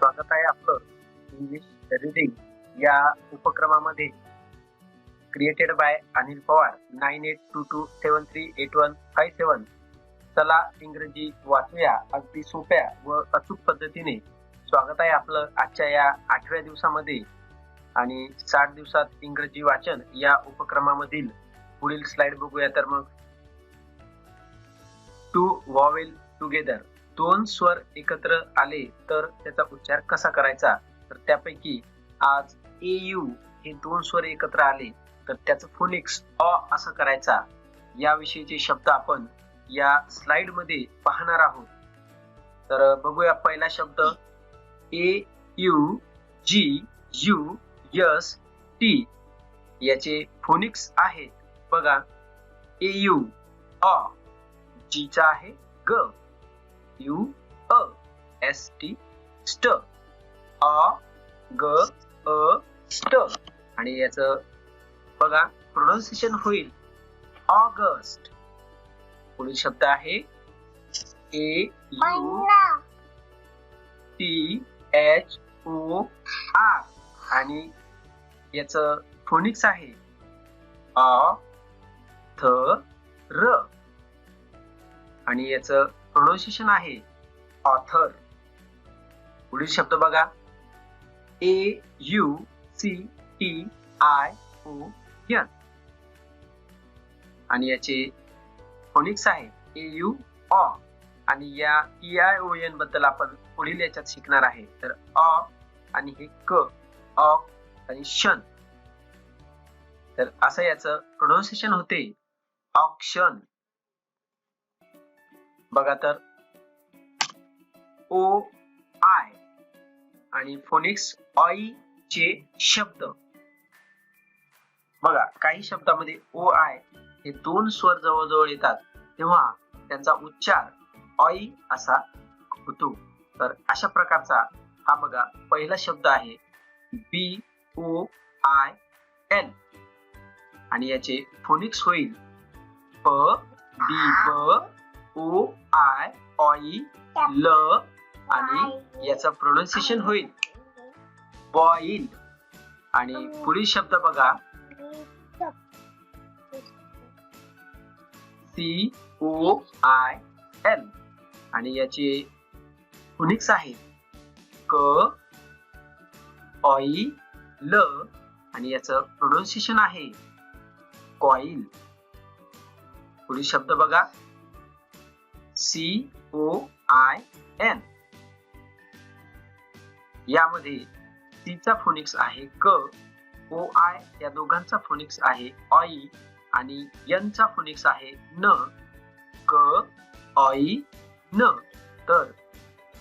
स्वागत आहे आपलं इंग्लिश रिडिंग या उपक्रमामध्ये. Created by Anil Pawar nine eight two two seven three eight one five seven चला इंग्रजी वाचूया अगदी सोप्या व अचूक पद्धतीने. स्वागत आहे आपलं आजच्या या आठव्या दिवसामध्ये. आणि साठ दिवसात इंग्रजी वाचन या उपक्रमामधील पुढील स्लाइड बघूया तर मग. टू वॉवेल टुगेदर दोन स्वर एकत्र आले तर त्याचा उच्चार कसा करायचा? तर त्यापैकी आज ए यू हे दोन स्वर एकत्र आले तर त्याचं फोनिक्स अ असं करायचा. याविषयीचे शब्द आपण या स्लाइडमध्ये पाहणार आहोत. तर बघूया पहिला शब्द. A U G U S T. याचे फोनिक्स आहेत बघा. ए यू अ जीचा आहे ग. यू अ एस टी स्ट. अ ग अ स्ट आणि याच बघा प्रोनाऊन्सिएशन होईल. ऑगस्ट. पुढील शब्द आहे A U T H O R. आणि याच फोनिक्स आहे. अ थ र. आणि याच प्रोनाउन्सिएशन आहे ऑथर पुढील शब्द बघा. A U C T I O N आणि याचे फोनिक्स आहे ए यू ऑ आणि या ई आय ओ एनबद्दल आपण पुढील याच्यात शिकणार आहे. तर अ आणि हे क अ आणि शन तर असं याचं प्रोनाउन्सिएशन होते. ऑक्शन बघा तर. ओ आय आणि फोनिक्स ऑई चे शब्द. बघा काही शब्दामध्ये ओ आय हे दोन स्वर जवळजवळ येतात. तेव्हा त्यांचा उच्चार ऑई असा होतो. तर अशा प्रकारचा हा बघा पहिला शब्द आहे. B O I N. आणि याचे फोनिक्स होईल. प बी ब ओ आय ऑई ल आणि याचं प्रोनाउन्सिएशन होईल. बॉईल. आणि पुढील शब्द बघा. C O I L. आणि याचे फोनिक्स आहे. क ऑई ल. आणि याचं प्रोनाउन्सिएशन आहे. कॉईल. पुढील शब्द बघा. सी ओ आय एन यामध्ये सीचा फोनिक्स आहे क ओ आय या दोघांचा फोनिक्स आहे ऑई आणि यनचा फोनिक्स आहे न क ऑई न तर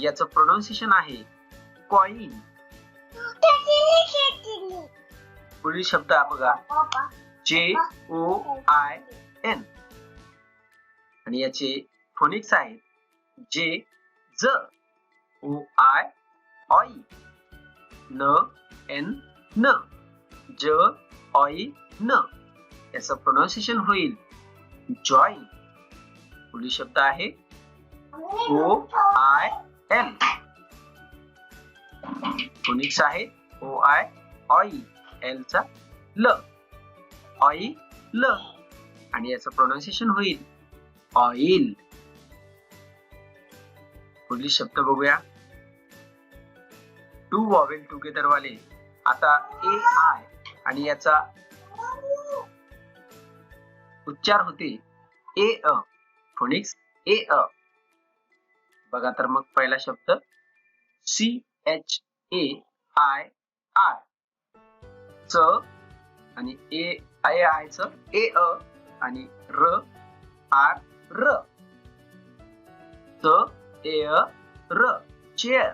याचं प्रोनाऊन्सिएशन आहे कॉईन पुढील शब्द बघा. जे ओ आय एन आणि याचे फोनिक्स आहेत जे ज ओ आय ऑई न एन न ज ऑई न याचं प्रोनाऊन्सिएशन होईल. जॉईन पुढील शब्द आहे. ओ आय एल फोनिक्स आहे. ओ आय ऑई एल चा ल ऑई ल आणि याचं प्रोनाऊन्सिएशन होईल. ऑइल पुढील शब्द बघूया. टू वॉवेल टुगेदर वाले आता ए आय आणि याचा उच्चार होते ए अ फोनिक्स ए अ बघा तर मग पहिला शब्द C H A I I च आणि ए आय आय च ए अ आणि र आर र च ए अ र चेअर.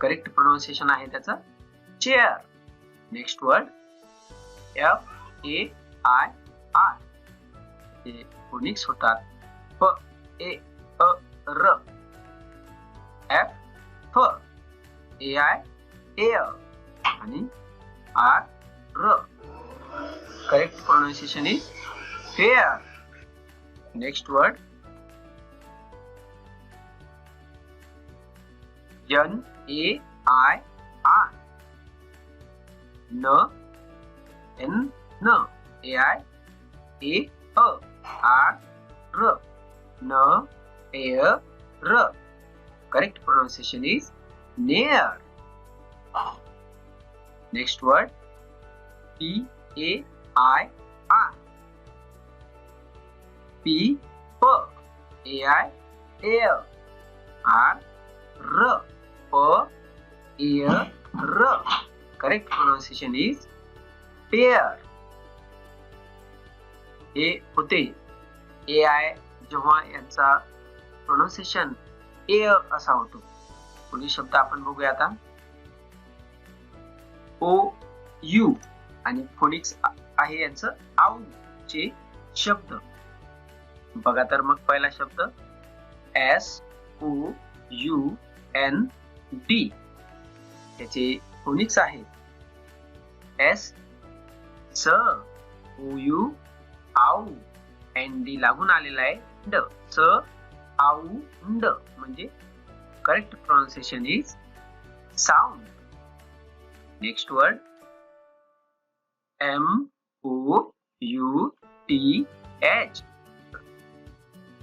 करेक्ट प्रोनाउन्सिएशन आहे त्याचं. Chair next word F A I R हे फोनिक्स होतात. प ए अ र एफ फ ए आय ए आणि आर र correct pronunciation is fair next word N A I R N N N A I A R. R N A R. R Correct pronunciation is near. Next word. P A I R P P A I L R R. p air r. Correct pronunciation is pear. हे होते. ए I जेव्हा यांचा pronunciation ए असा होतो. पुढील शब्द आपण बघूया आता. ओ यू आणि फोनिक्स आहे यांचं आऊ चे शब्द. बघा तर मग पहिला शब्द. S O U N D. याचे फोनिक्स आहे. एस. स. O U. आऊ. And D. लागून आलेला आहे. ड. स. आऊ. ड. म्हणजे correct pronunciation is sound next word M O U T H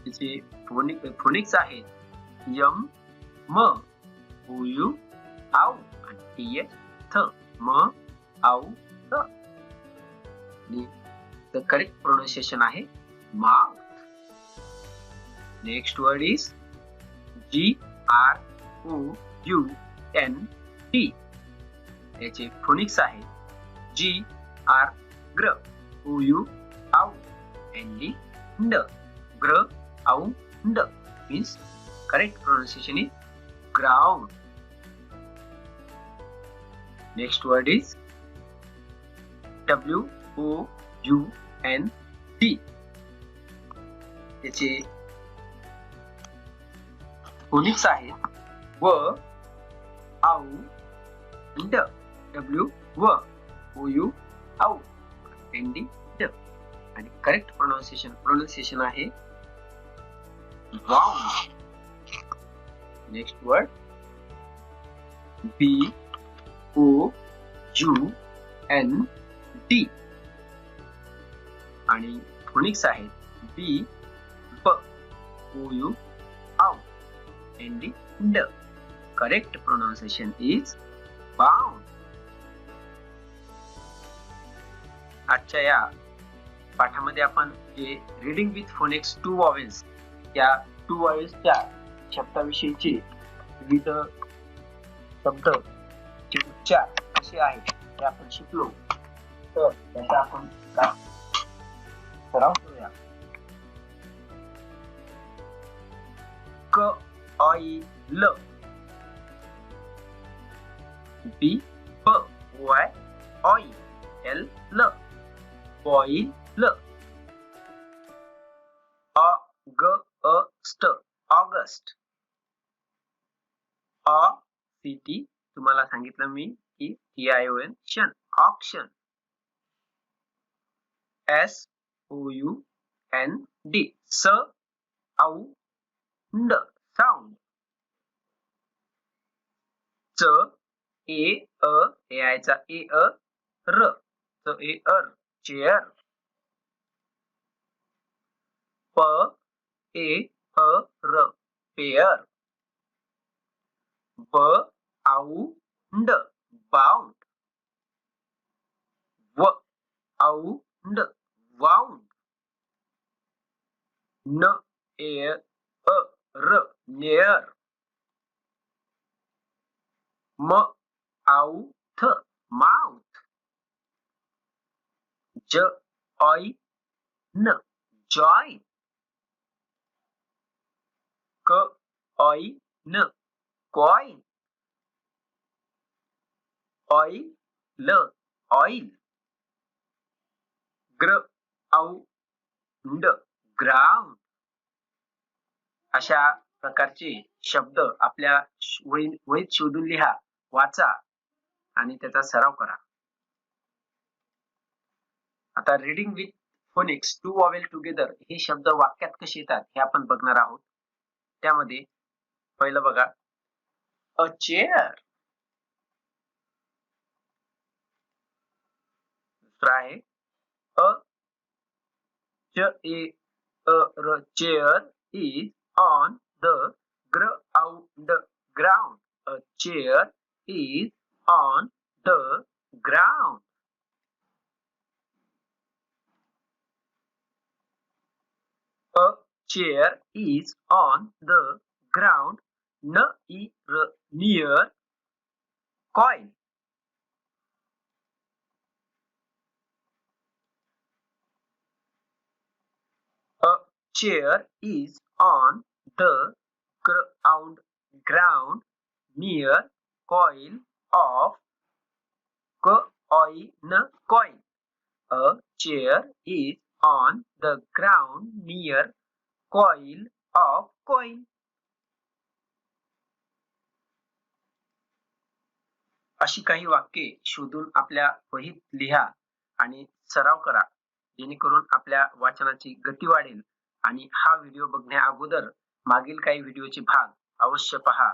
त्याचे फोनिक फोनिक्स आहेत. यम. म. ओ यू आऊ आणि टी एच थ म आऊ थ the correct pronunciation आहे mouth next word is G R O U N D याचे फोनिक्स आहे G R ग्र O U आऊ N D ड ग्र आऊ ड means correct pronunciation is ground. Next word is W O U N D त्याचे फोनिक्स आहेत व आऊ ड डब्ल्यू व ओ यू आऊ. एन डी ड आणि करेक्ट प्रोनाउन्सिएशन प्रोनाउन्सिएशन आहे वाऊ next word. B O U N D आणि फोनिक्स आहेत. बी ब ओ यू आऊ एन डी ड करेक्ट प्रोनाउन्सिएशन इज बाउंड आजच्या या पाठामध्ये आपण जे reading with phonics two vowels या टू वॉवेल्सच्या शब्दाविषयीचे विविध शब्द चे उच्चार कसे आहेत हे आपण शिकलो तर त्याचा आपण का सराव करूया क आई ल बी ब वाय ऑई एल ल बॉईल अ ग अ स्ट ऑगस्ट ऑ सी टी. तुम्हाला सांगितलं मी की टी आय ओ एन शन option S O U N D स आऊ साऊंड च ए अ ए आयचा ए अ र. च ए अर चेअर. प ए अ र. Pair. bound bound wound wound n a a r near. M out mouth j i n join. K i n. Coin oil ल ऑइल ग्र आऊ ग्राउंड अशा प्रकारचे शब्द आपल्या वही- वहीत शोधून लिहा वाचा आणि त्याचा सराव करा. आता reading with phonics two vowel together हे शब्द वाक्यात कसे येतात हे आपण बघणार आहोत. त्यामध्ये पहिलं बघा. a chair. Try a chair. A chair is on the ground. Ground. A chair is on the ground. A chair is on the ground near, near coil. A chair is on the ground ground near coil of coin coil. A chair is on the ground near coil of coin. अशी काही वाक्ये शोधून आपल्या वहीत लिहा आणि सराव करा. जेणेकरून आपल्या वाचनाची गती वाढेल आणि हा व्हिडिओ बघण्या अगोदर मागील काही व्हिडिओचे भाग अवश्य पहा.